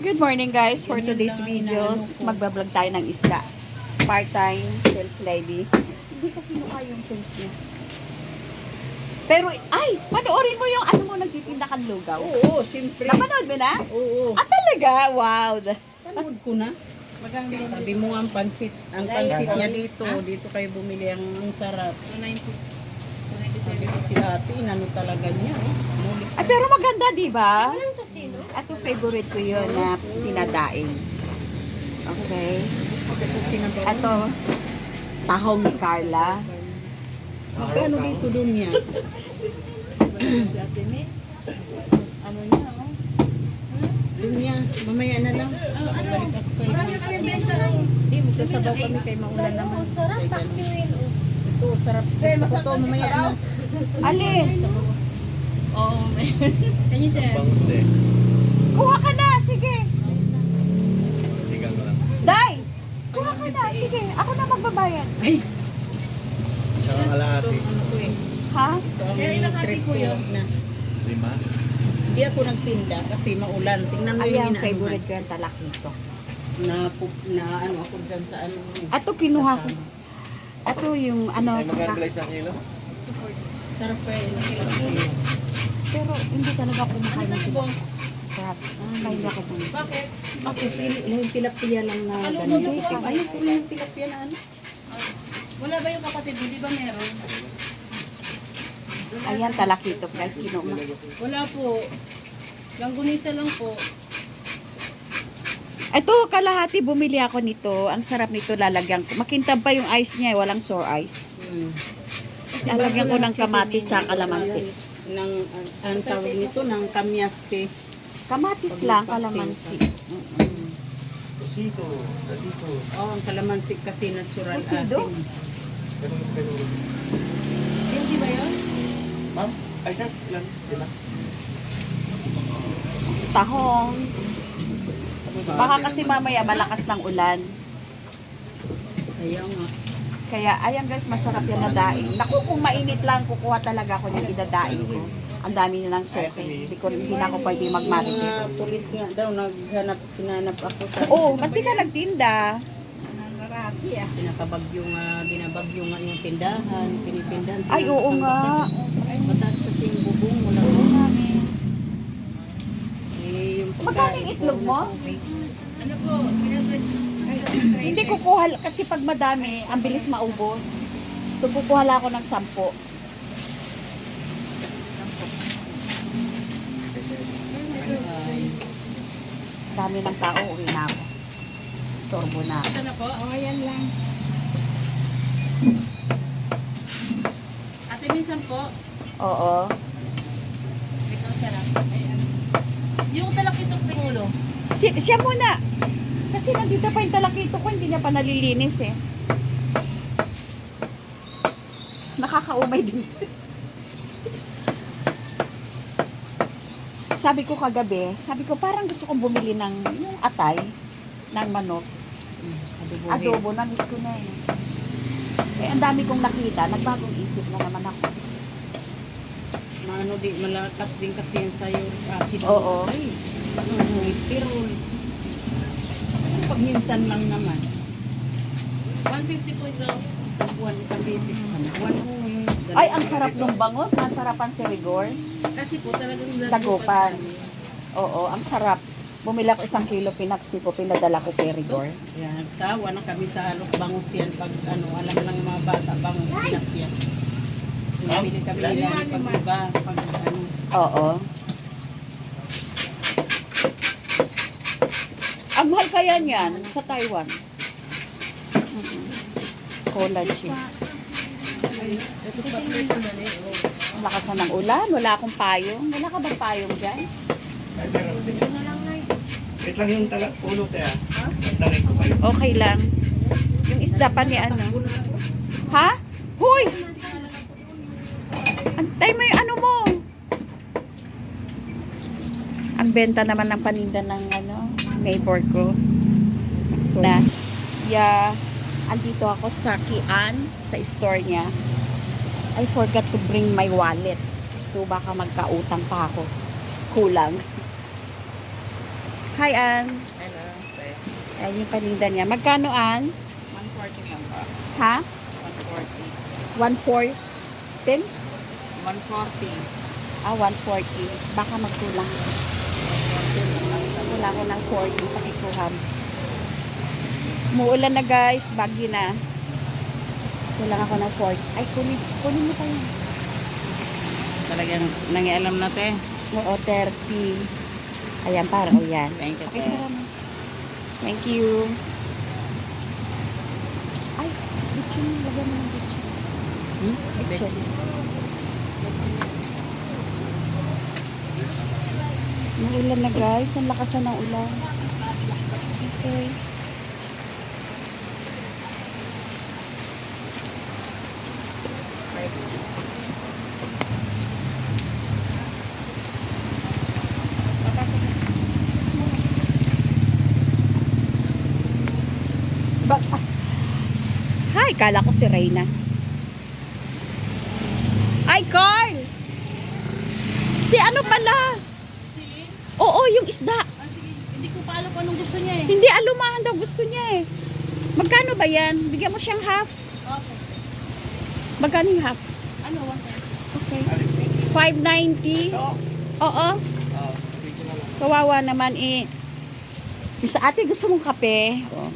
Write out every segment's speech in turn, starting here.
Good morning guys. For today's videos, magbablog tayo ng isda. Part-time sales lady. Hindi ko kinuha yung sales niya. Pero, ay, panoorin mo yung ano mo nagtitinda kang lugaw. Oo, siyempre. Napanood mo na? Oo. Ah, talaga? Wow. Panood ko na. Sabi mo ang pansit, ang pansit niya dito, dito kayo bumili ang, ang sarap. Sabi ko si ate, inano talaga niya. Eh. Ay, pero maganda, di ba? Ito favorite ko yun na pinadaing. Okay. Ito, tahong ni Carla. Magkano dito doon niya? ano niya, oh? Doon niya, mamaya na lang. Balik ako kay Hindi, magsasabaw kami kay maulan naman. Kay ganun. Ito, sarap. Gusto ko to, mamaya na. Alin? Oo, may. Bangus din. Kuha ka na, sige. Sigang ko lang. Day! Kuha ka na, sige. Ako na magbabayad. Kalahati. Ano ko eh. Ha? Ito ang trip ko na. Lima. Hindi ako nagtinda kasi maulan. Tingnan mo yung Ayan, inaano favorite ko yung talak nito. Na, pup- na ano ako dyan sa ano. Ato kinuha ko. Ato yung ano. Ay, magkano ka- bilay sa kilo? Sarap pa yun. Pero hindi talaga ako kumakain ng tilapia. Crap. Kaya hindi ako bumili. Bakit? bakit? Yung tilapia lang na ganyan. ano po? Yung tilapia na ano. Wala ba yung kapatid mo? Di ba meron? Ayan, talakito guys, kinuma. Wala po. Langgunisa lang po. Ito, kalahati bumili ako nito. Ang sarap nito lalagyan ko. Makintab pa yung ice niya, eh, walang sour ice. Hmm. Lalagyan ko ng kamatis at kalamansi. Nang, ang, tawag nito, ng kamyaste. Kamatis lang, kalamansi. Mm-mm. Pusito. Salito. Oh, ang kalamansi kasi natural Pusido? asin. Yung di ba yun? Ma'am? Ay, sir. Ilan? Lima? Tahong. Baka kasi mamaya malakas ng ulan. Ayaw nga. Kaya, ayan guys, masarap yan na daing. Naku, kung mainit lang, kukuha talaga ako niyan, idadaing ko. Ang dami nilang soke. Hindi, ko, hindi na ako pwede Mga magmarites. pulis nga daw, naghanap, sinanap ako sa... Oo, oh, ba't di ka nagtinda? Pinakabagyo nga, binabagyo nga yung tindahan, pinitindahan. Ay, oo nga. Mataas kasi yung bubong mo lang. Oo nga, eh. Eh, yung Magkano yung itlog mo? Ano po? Ginagad. Hindi kukuha, kasi pag madami, ang bilis maubos. So, kukuha lang ako ng sampo. Dami ng tao, uwi na ako. Storbo na ako. Ito na po? oh, yan lang. Ate, minsan po. Oo. Ito ang sarap. Ayan. Yung talakitok ng ulo. Si, siya muna. Kasi nandito pa yung talakito ko, hindi niya pa nalilinis eh. Nakakaumay din. sabi ko kagabi, sabi ko parang gusto kong bumili ng yung atay ng manok. Adobo. Adobo, na-miss ko na eh. Eh, ang dami kong nakita, nagbagong isip na naman ako. Maano di, malakas din kasi yan sa uric acid. Oo. Ay, ano, sterol. Pag minsan lang naman, 150 po ito. sa buwan, isang beses sa buwan. eh. Ay, ang sarap ng bangos. Nasarapan si Rigor. Kasi po talagang Dagupan. Oo, ang sarap. Bumili ako isang kilo pinaksi ko, pinadala ko kay Rigor. Yan, nagsawa na kami sa alok bangus yan pag ano, alam lang ng mga bata, bangus tilapia. Bumili kami nila pag iba, pag ano. Oo. Ang mahal kaya niyan sa Taiwan. Ito dali. oh. Ang lakas na ng ulan. Wala akong payong. Wala ka bang payong dyan? Wait lang yung tala, ulo te. Talay ko kayo. Okay lang. Yung isda pa ni ano. Ha? Huy! Antay mo yung ano mo. Ang benta naman ng paninda ng ano, neighbor ko. So, na, yeah, andito ako sa Kian, sa store niya. I forgot to bring my wallet. So, baka magkautang pa ako. Kulang. Hi, Ann. Hello. Ayan yung paninda niya. Magkano, Ann? 140 lang ba? Ha? 140. 1.4? 10? 140. Ah, 140. Baka magkulang. Wala ko ng 40. Pakikuham. Muulan na guys. Bagyo na. Kulang ako ng 40. Ay, kunin, kunin mo tayo. Talagang nangialam na te. Oo, 30. Ayan, para. O yan. Thank you, te. Pakisara mo. Thank you. Ay, bitchin. Lagyan mo ng bitchin. Hmm? Bitchin. Naulan na guys. Ang lakas na ng ulan. Okay. Ba ah. Hi, kala ko si Reyna. Ay, Carl! Si ano pala? Oo, yung isda. Ah, sige. Hindi ko pa alam kung anong gusto niya eh. Hindi, alumahan daw gusto niya eh. Magkano ba yan? Bigyan mo siyang half. Okay. Magkano yung half? Ano, one time? Okay. 590? Oo. Oo. Oo. Lang. Kawawa naman eh. Sa ate gusto mong kape. Oh.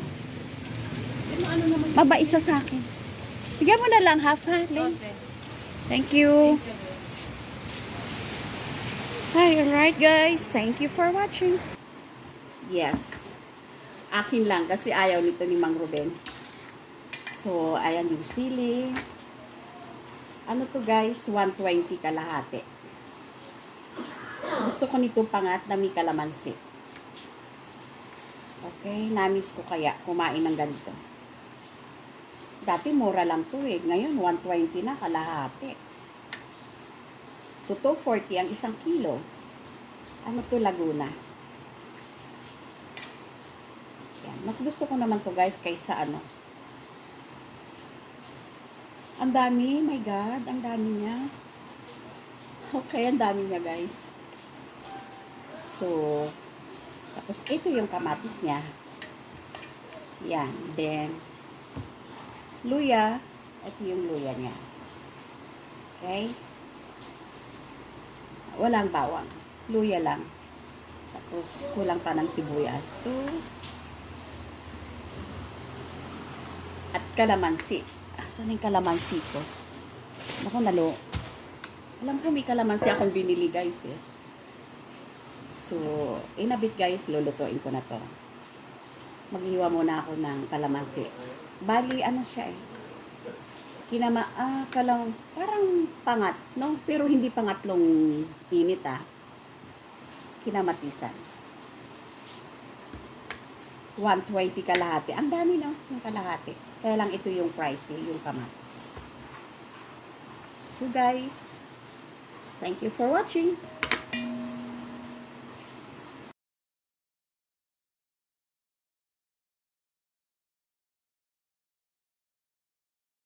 Ano, naman? Mabait sa akin. Bigyan mo na lang half ha. Len. Okay. Thank you. Hi, alright guys. Thank you for watching. Yes. Akin lang kasi ayaw nito ni Mang Ruben. So, ayan yung sili. Ano to guys? 120 kalahati. Gusto ko nito pangat na may kalamansi. Okay, namis ko kaya kumain ng ganito. Dati mura lang to eh. Ngayon, 120 na kalahati. So, 240 ang isang kilo. Ano to, Laguna? Yan. Mas gusto ko naman to guys kaysa ano. Ang dami, my God. Ang dami niya. Okay, ang dami niya guys. So, tapos ito yung kamatis niya. Yan. Then, luya. Ito yung luya niya. Okay? Walang bawang. Luya lang. Tapos, kulang pa ng sibuyas. So, at kalamansi. Asan yung kalamansi ko? Naku, nalo. Alam ko may kalamansi akong binili guys eh. So, inabit guys, lulutuin ko na to. Maghiwa muna ako ng kalamansi. Bali, ano siya eh. Kinama, ah, kalang, parang pangat, no? Pero hindi pangatlong init ah. Kinamatisan. 120 kalahati. Ang dami no, yung kalahati. Kaya lang ito yung pricey, yung kamatis. So guys, thank you for watching.